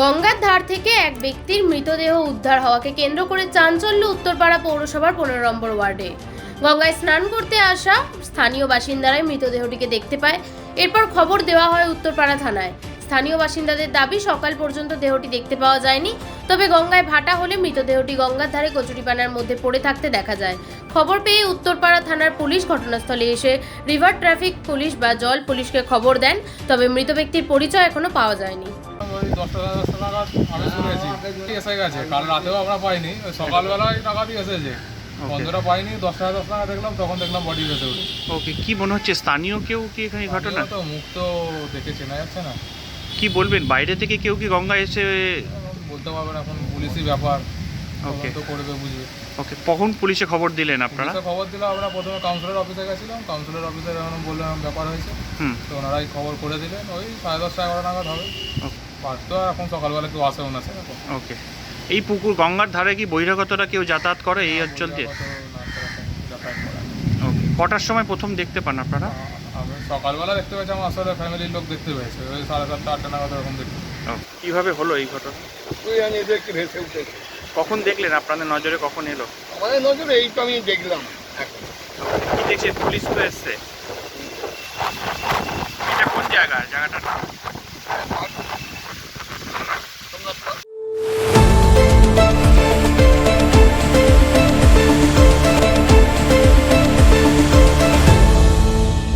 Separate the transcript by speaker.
Speaker 1: গঙ্গার ধার থেকে এক ব্যক্তির মৃতদেহ উদ্ধার হওয়াকে কেন্দ্র করে চাঞ্চল্য উত্তরপাড়া পৌরসভার পনেরো নম্বর ওয়ার্ডে। গঙ্গায় স্নান করতে আসা স্থানীয় বাসিন্দারাই মৃতদেহটিকে দেখতে পায়। এরপর খবর দেওয়া হয় উত্তরপাড়া থানায়। স্থানীয় বাসিন্দাদের দাবি, সকাল পর্যন্ত দেহটি দেখতে পাওয়া যায়নি। তবে গঙ্গায় ভাটা হলে মৃতদেহটি গঙ্গার ধারে কচুরিপানার মধ্যে পড়ে থাকতে দেখা যায়। খবর পেয়ে উত্তরপাড়া থানার পুলিশ ঘটনাস্থলে এসে রিভার ট্রাফিক পুলিশ বা জল পুলিশকে খবর দেন। তবে মৃত ব্যক্তির পরিচয় এখনও পাওয়া যায়নি।
Speaker 2: ওই দশটা সাড়ে দশটা নাগাদ আমি শুনেছি এসে গেছে কাল রাতেও আমরা পাইনি। ওই সকালবেলায় টাকা দিয়ে এসেছে। বন্ধুরা পাইনি দশটা সাড়ে দশটা দেখলাম তখন দেখলাম বডি ভেসে উঠে
Speaker 3: ওকে কি মনে হচ্ছে? স্থানীয় কেউ কি এখানে ঘটনা?
Speaker 2: তো মুখ তো দেখে চেনা যাচ্ছে না।
Speaker 3: কি বলবেন? বাইরে থেকে কেউ কি গঙ্গা এসে
Speaker 2: এখন বলতে পারবেন এখন পুলিশি ব্যাপার।
Speaker 3: ওকে
Speaker 2: তো করবে বুঝবে।
Speaker 3: ওকে কখন পুলিশে খবর দিলেন আপনারা?
Speaker 2: খবর দিলাম আমরা প্রথমে কাউন্সিলর অফিসে গেছিলাম। কাউন্সিলর অফিসে যখন বললাম ব্যাপার হয়েছে
Speaker 3: হুম।
Speaker 2: তো ওনারাই খবর করে দিলেন। ওই সাড়ে দশটা এগারো নাগাদ হবে। পারতো আর এখন সকালবেলা কেউ আসেও না সেরকম।
Speaker 3: ওকে। এই পুকুর গঙ্গার ধারে কি বহিরাগতরা কেউ যাতায়াত করে এই অঞ্চল দিয়ে কটার সময় প্রথম দেখতে পান আপনারা?
Speaker 2: সকালবেলা দেখতে পেয়েছি আমার আসলে ফ্যামিলির লোক দেখতে পেয়েছে। ওই সাড়ে সাতটা আটটা নাগাদ এরকম দেখতে
Speaker 3: কীভাবে হলো এই ঘটনা?
Speaker 4: তুই আমি দেখতে ভেসে উঠেছে
Speaker 3: কখন দেখলেন? আপনাদের নজরে কখন এলো?
Speaker 4: আমাদের নজরে এই তো আমি দেখলাম।
Speaker 3: কি দেখছে পুলিশ তো এসছে। এটা কোন জায়গা? জায়গাটার নাম?